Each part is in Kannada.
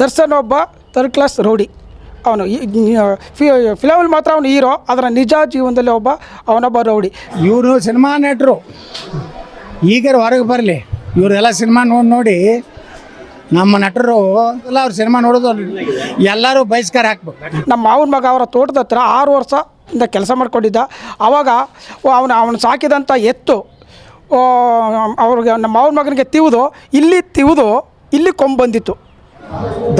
ದರ್ಶನ್ ಒಬ್ಬ ಥರ್ಡ್ ಕ್ಲಾಸ್ ರೌಡಿ ಅವನು ಫಿಲಮಲ್ಲಿ ಮಾತ್ರ ಅವನು ಹೀರೋ ಅದರ ನಿಜ ಜೀವನದಲ್ಲಿ ಒಬ್ಬ ಅವನೊಬ್ಬ ರೌಡಿ ಇವರು ಸಿನಿಮಾ ನಟರು. ಈಗ ಹೊರಗೆ ಬರಲಿ. ಇವರೆಲ್ಲ ಸಿನಿಮಾ ನೋಡಿ ನೋಡಿ ನಮ್ಮ ನಟರು ಎಲ್ಲ ಅವ್ರು ಸಿನಿಮಾ ನೋಡೋದು ಎಲ್ಲರೂ ಬಹಿಷ್ಕಾರ ಹಾಕ್ಬೇಕು. ನಮ್ಮ ಮಾವನ ಮಗ ಅವರ ತೋಟದ ಹತ್ರ ಆರು ವರ್ಷದಿಂದ ಕೆಲಸ ಮಾಡ್ಕೊಂಡಿದ್ದ. ಆವಾಗ ಅವನು ಅವನು ಸಾಕಿದಂಥ ಎತ್ತು ಅವ್ರಿಗೆ ನಮ್ಮ ಮಾವನ ಮಗನಿಗೆ ತಿವಿದು ಇಲ್ಲಿ ತಿವಿದು ಇಲ್ಲಿ ಕೊಂಬ್ ಬಂದಿತ್ತು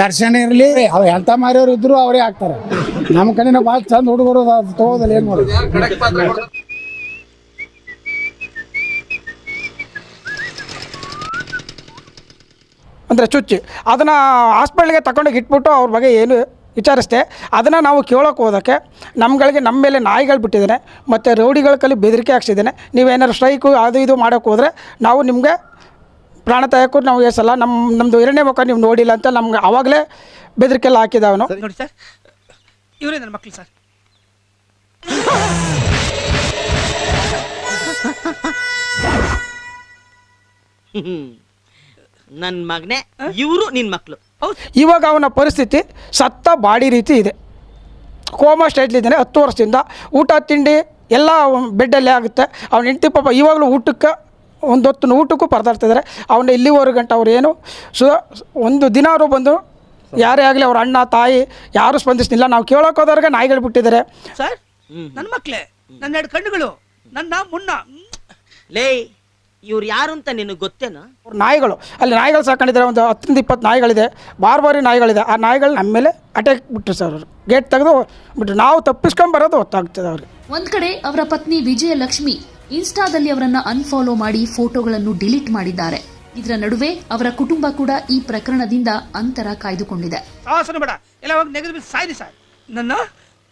ದರ್ಶನ ಇರಲಿ. ಅವ್ ಎಂಥ ಮಾರಿಯವ್ರು ಇದ್ರು, ಅವರೇ ಆಗ್ತಾರೆ. ನಮ್ಮ ಕಡೆನ ಭಾಳ ಚಂದ ಹುಡುಗರು ತಗೋದಲ್ಲ ಏನು ಮಾಡೋದು? ಅಂದರೆ ಚುಚ್ಚಿ, ಅದನ್ನು ಹಾಸ್ಪಿಟ್ಲಿಗೆ ತಗೊಂಡೋಗಿ ಇಟ್ಬಿಟ್ಟು ಅವ್ರ ಬಗ್ಗೆ ಏನು ವಿಚಾರಿಸ್ದೆ, ಅದನ್ನು ನಾವು ಕೇಳೋಕೆ ಹೋದಕ್ಕೆ ನಮ್ಗಳಿಗೆ ನಮ್ಮ ಮೇಲೆ ನಾಯಿಗಳು ಬಿಟ್ಟಿದ್ದಾನೆ, ಮತ್ತು ರೌಡಿಗಳ ಕಲಿ ಬೆದರಿಕೆ ಹಾಕ್ಸಿದ್ದಾನೆ. ನೀವೇನಾದ್ರು ಸ್ಟ್ರೈಕು ಅದು ಇದು ಮಾಡೋಕ್ಕೆ ಹೋದರೆ ನಾವು ನಿಮಗೆ ಪ್ರಾಣ ತೆಗೆಯೋಕ್ಕೂ ನಾವು ಎಸಲ್ಲ ನಮ್ಮ ನಮ್ಮದು ಎರಡನೇ ಮುಖ ನೀವು ನೋಡಿಲ್ಲ ಅಂತ ನಮ್ಗೆ ಆವಾಗಲೇ ಬೆದರಿಕೆಲ್ಲ ಹಾಕಿದ ಅವನು ನೋಡಿ ಸರ್. ಇವರೇ ನನ್ನ ಮಕ್ಕಳು ಸರ್. ನನ್ನ ಮಗನೇ ಇವರು ನಿನ್ನ ಮಕ್ಕಳು ಇವಾಗ ಅವನ ಪರಿಸ್ಥಿತಿ ಸತ್ತ ಬಾಡಿ ರೀತಿ ಇದೆ. ಕೋಮಾ ಸ್ಟೇಟ್ಲಿದ್ದಾನೆ ಹತ್ತು ವರ್ಷದಿಂದ ಊಟ ತಿಂಡಿ ಎಲ್ಲ ಬೆಡ್ಡಲ್ಲೇ ಆಗುತ್ತೆ. ಅವನ ಹೆಂಡತಿ ಪಾಪ ಇವಾಗಲೂ ಊಟಕ್ಕೆ ಒಂದು ಹೊತ್ತು ಊಟಕ್ಕೂ ಪರದಾಡ್ತಿದ್ದಾರೆ ಅವನ್ನ ಇಲ್ಲಿವರೆಗೂ ಗಂಟ ಅವ್ರು ಏನು? ಸು ಒಂದು ದಿನ ಅವರು ಬಂದು ಯಾರೇ ಆಗಲಿ ಅವ್ರ ಅಣ್ಣ ತಾಯಿ ಯಾರು ಸ್ಪಂದಿಸ್ತಿಲ್ಲ ನಾವು ಕೇಳೋಕೆ ಹೋದವ್ರಿಗೆ ನಾಯಿಗಳು ಬಿಟ್ಟಿದ್ದಾರೆ. ಸರ್ ನನ್ನ ಮಕ್ಕಳೇ ನನ್ನ ಎರಡು ಕಣ್ಣುಗಳು ನನ್ನ ಮುನ್ನ. ಲೇ ಇವ್ರು ಯಾರು ಅಂತ ನಿನಗೆ ಗೊತ್ತೇನು? ಅವ್ರು ನಾಯಿಗಳು ಅಲ್ಲಿ ನಾಯಿಗಳು ಸಾಕೊಂಡಿದ್ದಾರೆ. ಒಂದು ಹತ್ತರಿಂದ ಇಪ್ಪತ್ತು ನಾಯಿಗಳಿದೆ. ಬಾರ್ ಬಾರಿ ನಾಯಿಗಳಿದೆ. ಆ ನಾಯಿಗಳು ನಮ್ಮ ಮೇಲೆ ಅಟ್ಯಾಕ್ ಬಿಟ್ಟರು ಸರ್ ಅವರು. ಗೇಟ್ ತೆಗೆದು ಬಿಟ್ಟರು ನಾವು ತಪ್ಪಿಸ್ಕೊಂಬರೋದು ಗೊತ್ತಾಗ್ತದೆ ಅವ್ರಿಗೆ. ಒಂದು ಕಡೆ ಅವರ ಪತ್ನಿ ವಿಜಯಲಕ್ಷ್ಮಿ ಇನ್ಸ್ಟಾದಲ್ಲಿ ಅವರನ್ನ ಅನ್ಫಾಲೋ ಮಾಡಿ ಫೋಟೋಗಳನ್ನು ಡಿಲೀಟ್ ಮಾಡಿದ್ದಾರೆ. ಇದರ ನಡುವೆ ಅವರ ಕುಟುಂಬ ಕೂಡ ಈ ಪ್ರಕರಣದಿಂದ ಅಂತರ ಕಾಯ್ದುಕೊಂಡಿದೆ. ನನ್ನ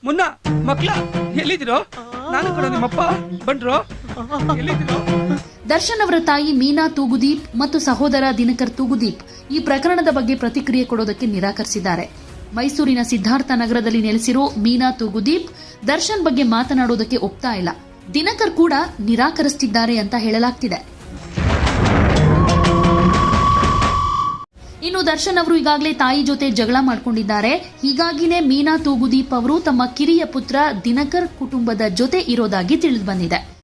ಮುನ್ನ ಮಕ್ಕಳ ಎಲ್ಲಿದ್ದೀರೋ? ನಾನು ಕೂಡ ನಿಮ್ಮಪ್ಪ ಬಂದ್ರೋ. ಎಲ್ಲಿದ್ದೀರೋ? ದರ್ಶನ್ ಅವರ ತಾಯಿ ಮೀನಾ ತೂಗುದೀಪ್ ಮತ್ತು ಸಹೋದರ ದಿನಕರ್ ತೂಗುದೀಪ್ ಈ ಪ್ರಕರಣದ ಬಗ್ಗೆ ಪ್ರತಿಕ್ರಿಯೆ ಕೊಡೋದಕ್ಕೆ ನಿರಾಕರಿಸಿದ್ದಾರೆ. ಮೈಸೂರಿನ ಸಿದ್ಧಾರ್ಥ ನಗರದಲ್ಲಿ ನೆಲೆಸಿರೋ ಮೀನಾ ತೂಗುದೀಪ್ ದರ್ಶನ್ ಬಗ್ಗೆ ಮಾತನಾಡೋದಕ್ಕೆ ಒಪ್ತಾ ಇಲ್ಲ. ದಿನಕರ್ ಕೂಡ ನಿರಾಕರಿಸುತ್ತಿದ್ದಾರೆ ಅಂತ ಹೇಳಲಾಗ್ತಿದೆ. ಇನ್ನು ದರ್ಶನ್ ಅವರು ಈಗಾಗಲೇ ತಾಯಿ ಜೊತೆ ಜಗಳ ಮಾಡ್ಕೊಂಡಿದ್ದಾರೆ. ಹೀಗಾಗಿನೇ ಮೀನಾ ತೂಗುದೀಪ್ ಅವರು ತಮ್ಮ ಕಿರಿಯ ಪುತ್ರ ದಿನಕರ್ ಕುಟುಂಬದ ಜೊತೆ ಇರೋದಾಗಿ ತಿಳಿದು ಬಂದಿದೆ.